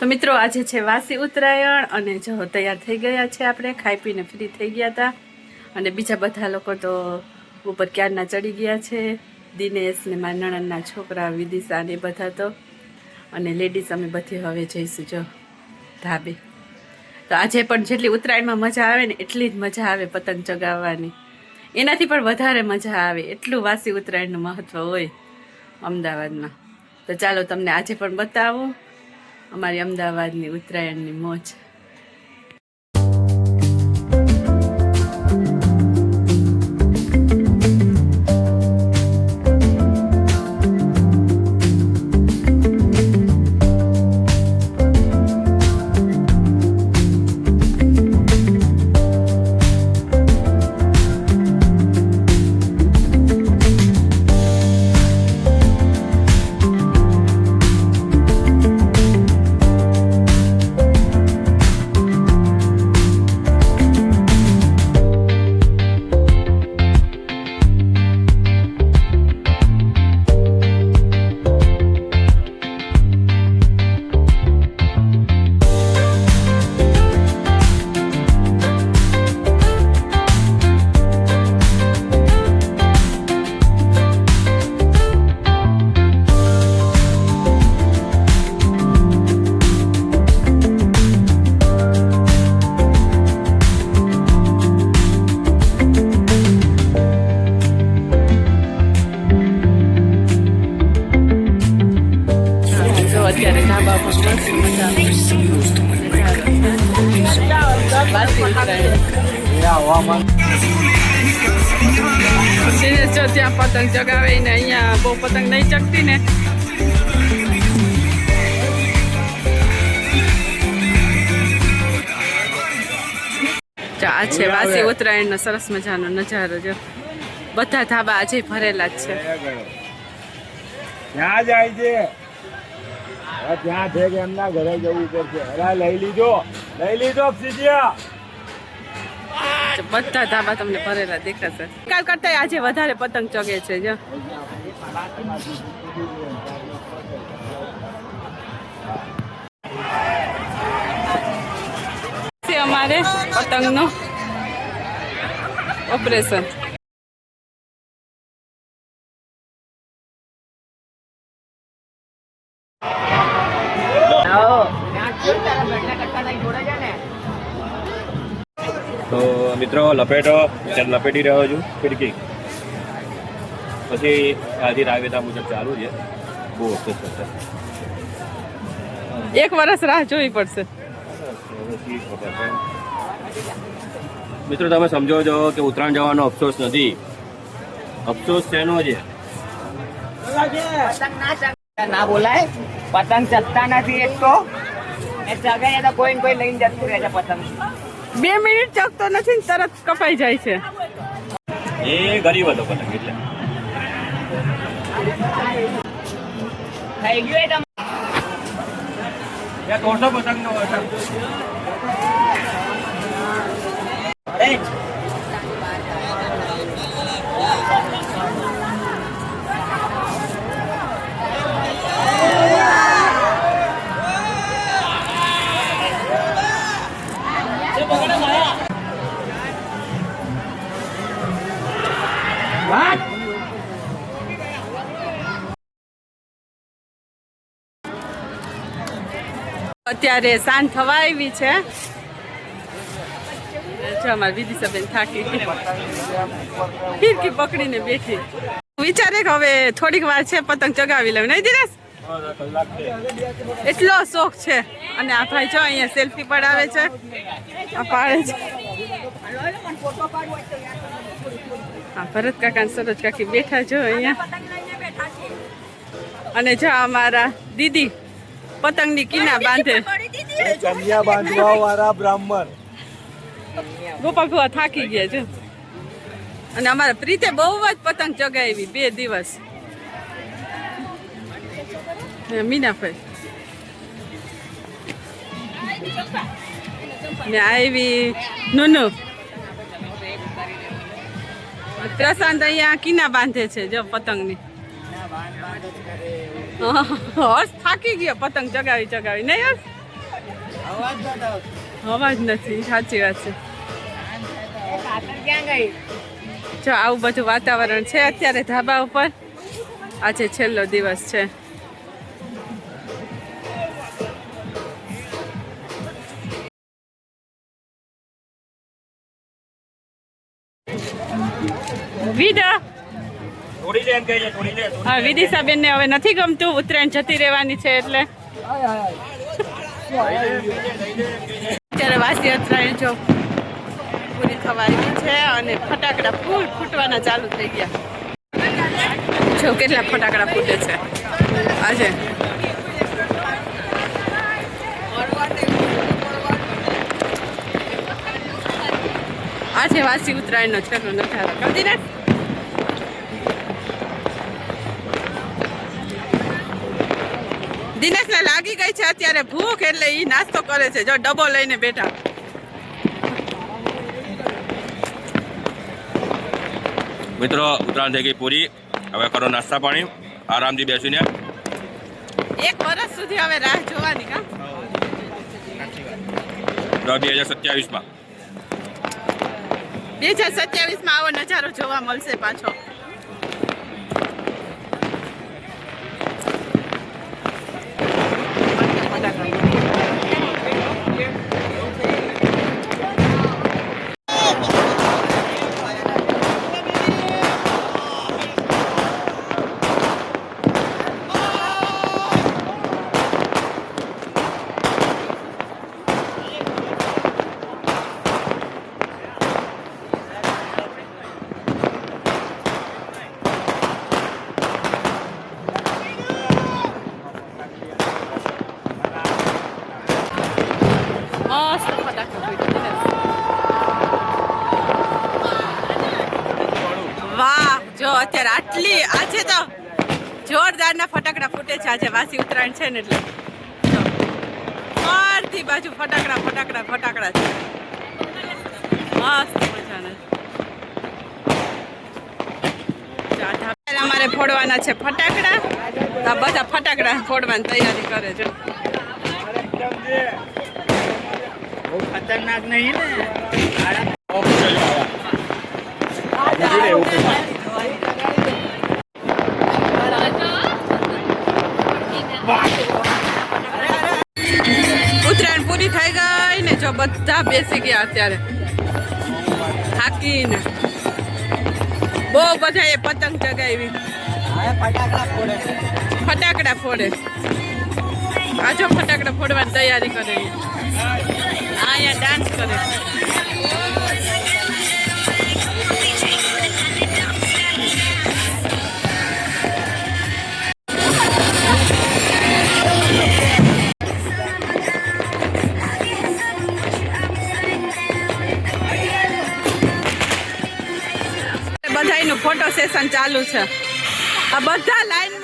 તો મિત્રો, આજે છે વાસી ઉત્તરાયણ અને જો તૈયાર થઈ ગયા છે આપણે, ખાઈ પીને ફ્રી થઈ ગયા હતા. અને બીજા બધા લોકો તો ઉપર ક્યારના ચડી ગયા છે. દિનેશ ને મારા નણંદના છોકરા, વિદિશા ને બધા તો. અને લેડીઝ અમે બધી હવે જઈશું, જો ધાબે. તો આજે પણ જેટલી ઉત્તરાયણમાં મજા આવે ને એટલી જ મજા આવે પતંગ ચગાવવાની. એનાથી પણ વધારે મજા આવે, એટલું વાસી ઉત્તરાયણનું મહત્ત્વ હોય અમદાવાદમાં. તો ચાલો તમને આજે પણ બતાવું. અમારી અમદાવાદની ઉત્તરાયણની મોજ. ત્યાં પતંગ ચગાવે ને અહીંયા બહુ પતંગ નહીં ચગતી ને. આ છે વાસી ઉત્તરાયણનો સરસ મજાનો નજારો જો. બધા ધાબા આજે ભરેલા જ છે. ત્યાં જાય છે. હવે ત્યાં છે કે એમના ઘરે જવું પડશે. લઈ લીધો. લઈ લીધો બધા ધાબા તમને ભરેલા દેખાશે. કાલ કરતા આજે વધારે પતંગ ચગે છે, જો. અમારે પતંગનું ઓપરેશન. મિત્રો લપેટો ત્યારે લપેટી રહ્યો છું ફિરકી પછી આજે રાવેતા મુજબ ચાલુ છે. બહુ થશે એક વર્ષ રાહ જોવી પડશે. મિત્રો તમે સમજો છો કે ઉત્તરાયણ જવાનો અફસોસ નથી. અફસોસ શેનો છે? ના બોલાય. પતંગ ચગતા નથી એક તો. એ ચગે તો કોઈ ને કોઈ લઈને જતું રહે છે પતંગ. બે મિનિટ ચકતો નથી ને તરત કપાઈ જાય છે. એ ગરીબ હતો પતંગ એટલે. થઈ ગયું એ તમે પતંગ દોઢસો અત્યારે સાંજ થવા આવી છે. અમારી વિદિશાબેન થાકી. ફિરકી પકડીને બેઠી. વિચારે કે હવે થોડીક વાર છે, પતંગ ચગાવી લઉં. નહીં, દિનેશ? એટલો શોખ છે. અને આ ભાઈ જો અહીંયા સેલ્ફી પડાવે છે. આ પાડે છે. હા ભરત કાકા અને સરોજ કાકી બેઠા જો અહીંયા. અને જો અમારા દીદી પતંગની કિના બાંધે. કન્યા બાંધવા વાળા બ્રાહ્મણ. ગોપાલ ભુવા થાકી ગયા છે અને અમારા પ્રીતે બહુ જ પતંગ ચગાવી બે દિવસ. ને મીનાભાઈ ને આવી નુનુ પ્રશાંત અહીંયા કિના બાંધે છે, જો પતંગની. હર્ષ થાકી ગયો, પતંગ ચગાવી ચગાવી. નહીં, હર્ષ? અવાજ નથી, સાચી વાત છે. જો, આવું બધું વાતાવરણ છે, અત્યારે ધાબા ઉપર. આજે છેલ્લો દિવસ છે. વિડા થોડી લે એમ કહી દે થોડી લે હા વિદિશાબેન ને હવે નથી ગમતું ઉત્તરાયણ જતી રહેવાની છે એટલે. અત્યારે વાસી ઉત્તરાયણ જો પૂરી થવાની છે અને ફટાકડા ફૂલ ફૂટવાના ચાલુ થઈ ગયા. જો કેટલા ફટાકડા ફૂટે છે. આજે આજે વાસી ઉત્તરાયણનો છેલ્લો નજારો સમજી ને. દિનેશને લાગી ગઈ છે અત્યારે ભૂખ એટલે ઈ નાસ્તો કરે છે. જો ડબ્બો લઈને બેઠા. મિત્રો ઉત્તરાયણ થઈ ગઈ પૂરી. હવે કરો નાસ્તા પાણી. આરામથી બેસીને એક વર્ષ સુધી હવે રાહ જોવાની કા? બે હજાર સત્યાવીસમાં. બે હજાર સત્યાવીસમાં આવો નજારો જોવા મળશે પાછો મસ્ત ફટાકડા ફૂટ્યા દિનેશ. વાહ જો અત્યારે આટલી આજે તો જોરદારના ફટાકડા ફૂટે છે. આજે વાસી ઉત્તરાયણ છે ને એટલે. ફરથી બાજુ ફટાકડા ફટાકડા ફટાકડા છે. મસ્ત મજાના અમારે ફોડવાના છે ફટાકડા. તો આ બધા ફટાકડા ફોડવાની તૈયારી કરે છે. ખતરનાક નહીં ને? બધા બેસી ગયા અત્યારે. થાકીને. બહુ બધા એ પતંગ ચગાવી. ફટાકડા ફોડે. આજો ફટાકડા ફોડવાની તૈયારી કરે. અહીંયા ડાન્સ કરે. સેશન ચાલુ છે. આ બધા લાઈનમાં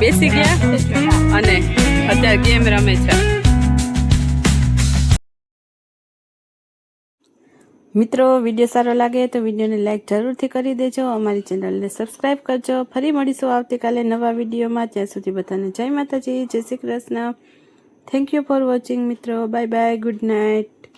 બેસી ગયા અને અત્યારે ગેમ રમે છે. મિત્રો, વીડિયો સારો લાગે તો વિડીયોને લાઇક જરૂરથી કરી દેજો. અમારી ચેનલને સબસ્ક્રાઈબ કરજો. ફરી મળીશું આવતીકાલે નવા વિડીયોમાં. ત્યાં સુધી બધાને જય માતાજી, જય Shri Krishna. Thank you for watching મિત્રો. Bye bye good night